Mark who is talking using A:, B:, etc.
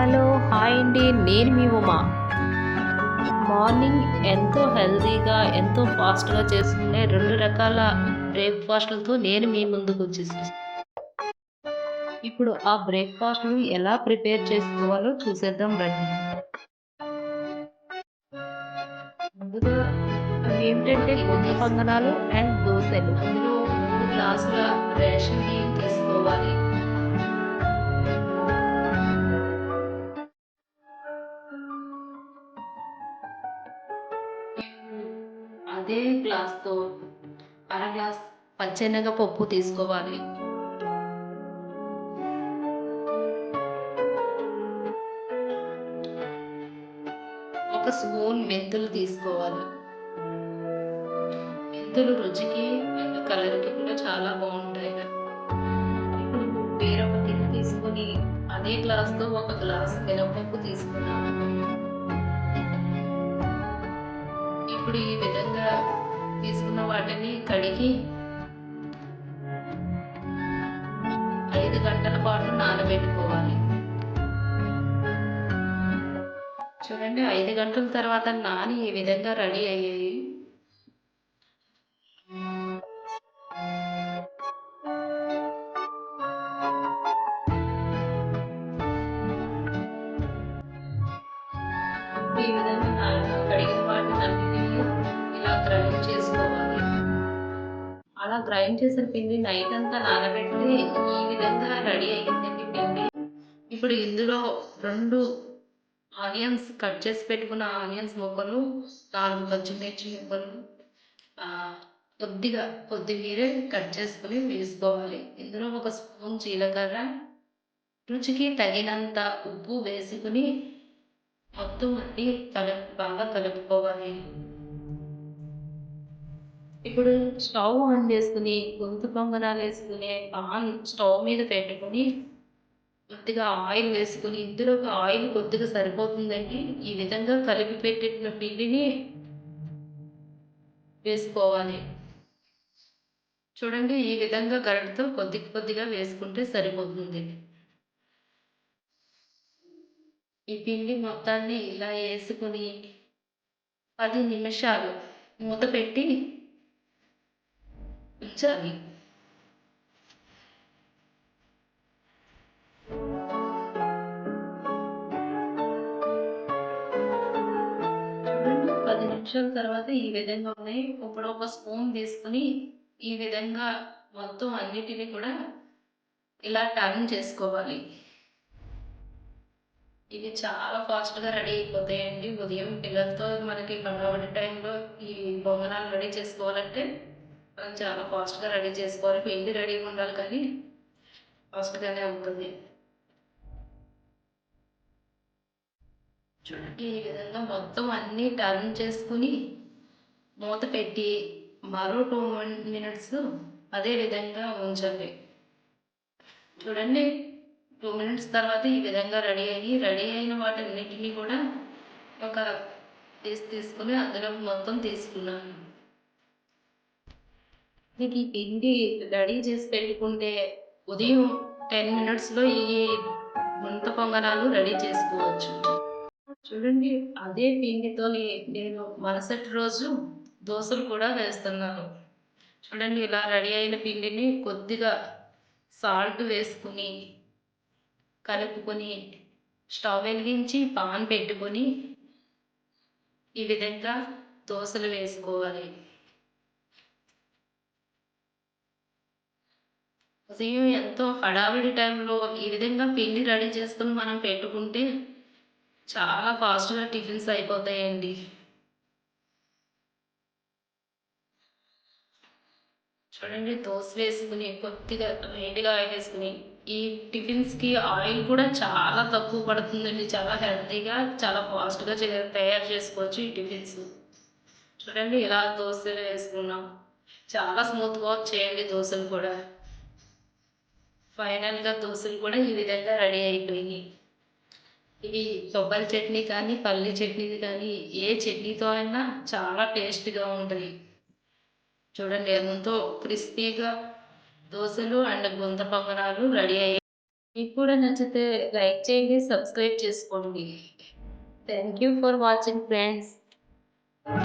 A: Hello hi అండి. నేను మీ Uma. Morning ఎంతో హెల్తీగా ఎంతో ఫాస్ట్గా చేసుకునే రెండు రకాల బ్రేక్ఫాస్ట్లతో నేను మీ ముందుకు వచ్చేసాను. ఇప్పుడు ఆ బ్రేక్ఫాస్ట్లు ఎలా ప్రిపేర్ చేసుకోవాలో చూసేద్దాం రండి. ముందుగా ఏమిటంటే గొంతు పొంగనాలు అండ్ దోశలు. అందులో మూడు గ్లాసుల రేషన్ బియ్యం తీసుకోవాలి. అదే గ్లాస్తో అర గ్లాస్ పచ్చెనగ పప్పు తీసుకోవాలి. ఒక స్పూన్ మెంతులు తీసుకోవాలి. మెంతులు రుచికి అండ్ కలర్కి కూడా చాలా బాగుంటాయి. ఇప్పుడు వేరొక తిని తీసుకొని అదే గ్లాస్తో ఒక గ్లాస్ మినపప్పు తీసుకున్నాను ఇప్పుడు ఈ విధంగా కడిగి ఐదు గంటల పాటు నానబెట్టుకోవాలి చూడండి ఐదు గంటల తర్వాత నాని ఈ విధంగా రెడీ అయ్యాయి ఈ విధంగా నాలుగు కడిగిన వాటిని అన్నిటినీ గ్రైండ్ చేసిన పిండి నైట్ అంతా నానబెట్టి ఈ విధంగా రెడీ అయ్యిందండి పిండి. ఇప్పుడు ఇందులో రెండు ఆనియన్స్ కట్ చేసి పెట్టుకున్న ఆనియన్స్ ముక్కలు నాలుగు పచ్చిమిర్చి ముక్కలు కొద్దిగా కొద్దిగీరే కట్ చేసుకుని వేసుకోవాలి. ఇందులో ఒక స్పూన్ జీలకర్ర రుచికి తగినంత ఉప్పు వేసుకుని మొత్తం అన్ని కలుపు బాగా కలుపుకోవాలి. ఇప్పుడు స్టవ్ ఆన్ చేసుకుని గొంతు పొంగనాలు వేసుకుని ఆన్ స్టవ్ మీద పెట్టుకుని కొద్దిగా ఆయిల్ వేసుకుని ఇందులో ఆయిల్ కొద్దిగా సరిపోతుందండి. ఈ విధంగా కలిపి పెట్టిన పిండిని వేసుకోవాలి. చూడండి ఈ విధంగా గరిటతో కొద్ది కొద్దిగా వేసుకుంటే సరిపోతుంది. ఈ పిండి మొత్తాన్ని ఇలా వేసుకుని పది నిమిషాలు మూత పెట్టి ఉంచాలి పది నిమిషాల తర్వాత ఈ విధంగా ఉన్నాయి. ఇప్పుడు ఒక స్పూన్ తీసుకుని ఈ విధంగా మొత్తం అన్నిటిని కూడా ఇలా టర్న్ చేసుకోవాలి. ఇవి చాలా ఫాస్ట్గా రెడీ అయిపోతాయండి. ఉదయం పిల్లలతో మనకి కంగబడి టైంలో ఈ బొమ్మనాలు రెడీ చేసుకోవాలంటే మనం చాలా ఫాస్ట్గా రెడీ చేసుకోవాలి. పిండి రెడీగా ఉండాలి కానీ ఫాస్ట్గానే ఉంటుంది. చూడండి ఈ విధంగా మొత్తం అన్నీ టర్న్ చేసుకుని మూత పెట్టి మరో టూ మినిట్స్ అదే విధంగా ఉంచండి. చూడండి టూ మినిట్స్ తర్వాత ఈ విధంగా రెడీ అయ్యి రెడీ అయిన వాటిన్నిటిని కూడా ఒక తీసి తీసుకుని అందులో మొత్తం తీసుకున్నాను. నీకు ఈ పిండి రెడీ చేసి పెట్టుకుంటే ఉదయం టెన్ మినిట్స్లో ఈ ముంత పొంగనాలు రెడీ చేసుకోవచ్చు. చూడండి అదే పిండితోని నేను మరుసటి రోజు దోశలు కూడా వేస్తున్నాను. చూడండి ఇలా రెడీ అయిన పిండిని కొద్దిగా సాల్ట్ వేసుకుని కలుపుకొని స్టవ్ వెలిగించి పాన్ పెట్టుకొని ఈ విధంగా దోశలు వేసుకోవాలి. ఉదయం ఎంతో హడావిడి టైంలో ఈ విధంగా పిండి రెడీ చేసుకుని మనం పెట్టుకుంటే చాలా ఫాస్ట్గా టిఫిన్స్ అయిపోతాయండి. చూడండి దోశ వేసుకుని కొద్దిగా వేడిగా ఆయిల్ వేసుకుని ఈ టిఫిన్స్కి ఆయిల్ కూడా చాలా తక్కువ పడుతుందండి. చాలా హెల్తీగా చాలా ఫాస్ట్గా తయారు చేసుకోవచ్చు ఈ టిఫిన్స్. చూడండి ఇలా దోశలు వేసుకున్నాం. చాలా స్మూత్గా వచ్చేయండి దోశలు కూడా. ఫైనల్గా దోశలు కూడా ఈ విధంగా రెడీ అయిపోయినాయి. ఇవి కొబ్బరి చట్నీ కానీ పల్లి చట్నీ కానీ ఏ చట్నీతో అయినా చాలా టేస్ట్గా ఉంటుంది చూడండి ఎంతో క్రిస్పీగా దోశలు అండ్ గుంత పొంగనాలు రెడీ అయ్యాయి. మీకు కూడా నచ్చితే లైక్ చేయండి సబ్స్క్రైబ్ చేసుకోండి. Thank you for watching friends.